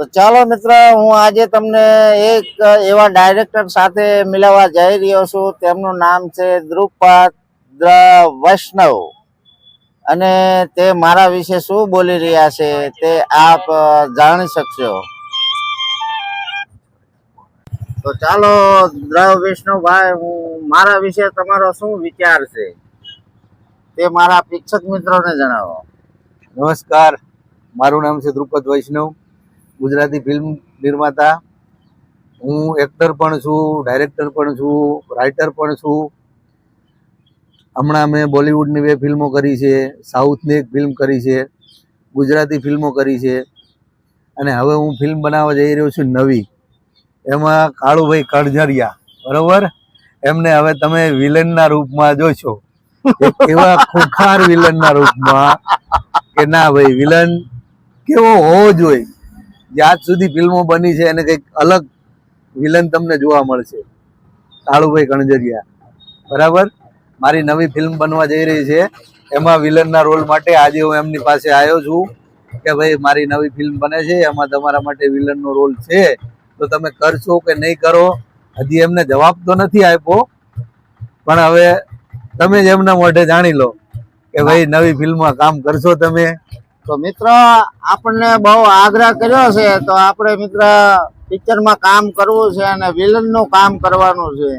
તો ચાલો મિત્ર, હું આજે તમને એક એવા ડાયરેક્ટર સાથે મિલાવવા જઈ રહ્યો છું. તેમનું નામ છે દ્રુપદ વૈષ્ણવ. અને તે મારા વિશે શું બોલી રહ્યા છે તે આપ જાણી શકશો. તો ચાલો દ્રવ વિષ્ણુભાઈ હું મારા વિશે તમારો શું વિચાર છે? તે મારા શિક્ષક મિત્રોને જણાવો. નમસ્કાર. મારું નામ છે દ્રુપદ વૈષ્ણવ. ગુજરાતી ફિલ્મ નિર્માતા. હું એક્ટર પણ છું ડાયરેક્ટર પણ છું રાઇટર પણ છું. હમણાં મેં બોલિવૂડની બે ફિલ્મો કરી છે, સાઉથની એક ફિલ્મ કરી છે, ગુજરાતી ફિલ્મો કરી છે. અને હવે હું ફિલ્મ બનાવવા જઈ રહ્યો છું નવી. એમાં કાળુભાઈ કડઝરિયા બરોબર? એમને હવે તમે વિલનના રૂપમાં જોશો. એવા ખુખાર વિલનના રૂપમાં કે ના ભાઈ, વિલન કેવો હોવો જોઈએ. આજ સુધી ફિલ્મો બની છે એને કંઈક અલગ વિલન તમને જોવા મળશે. કાળુભાઈ કણજરિયા. બરાબર? મારી નવી ફિલ્મ બનવા જઈ રહી છે. એમાં વિલનના રોલ માટે આજે હું એમની પાસે આવ્યો છું કે ભાઈ, મારી નવી ફિલ્મ બને છે, એમાં તમારા માટે વિલનનો રોલ છે. તો તમે કરશો કે નહીં કરો? હજી એમને જવાબ તો નથી આપ્યો. પણ હવે તમે જ એમના મોઢે જાણી લો કે ભાઈ, નવી ફિલ્મમાં કામ કરશો તમે? તો મિત્ર આપણને બહુ આગ્રહ કર્યો છે તો આપણે મિત્ર પિક્ચરમાં કામ કરવું છે અને વિલનનું કામ કરવાનું છે.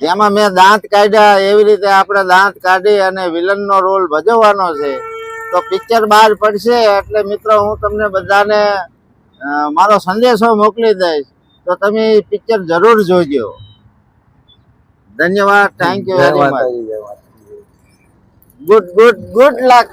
જેમાં મેં દાંત કાઢ્યા એવી રીતે આપણે દાંત કાઢી અને વિલન નો રોલ ભજવવાનો છે. તો પિક્ચર બહાર પડશે એટલે મિત્રો હું તમને બધાને મારો સંદેશો મોકલી દઈશ. તો તમે પિક્ચર જરૂર જોજો. ધન્યવાદ thank you very much good good good luck